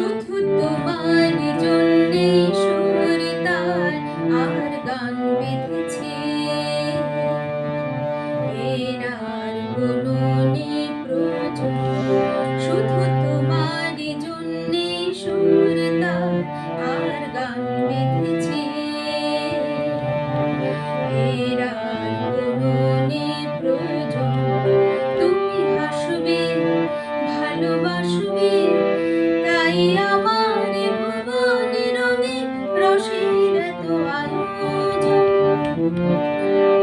শুধু তোমার জন্যে সুরে তার আর গান বেঁধেছে। এর আর কোনো প্রয়োজন শুধু তোমার জন্যে সুরে তার আর গান বেঁধেছে। এর আর কোনো প্রয়োজন তুমি হাসবে, ভালোবাসবে Müzik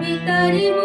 Everybody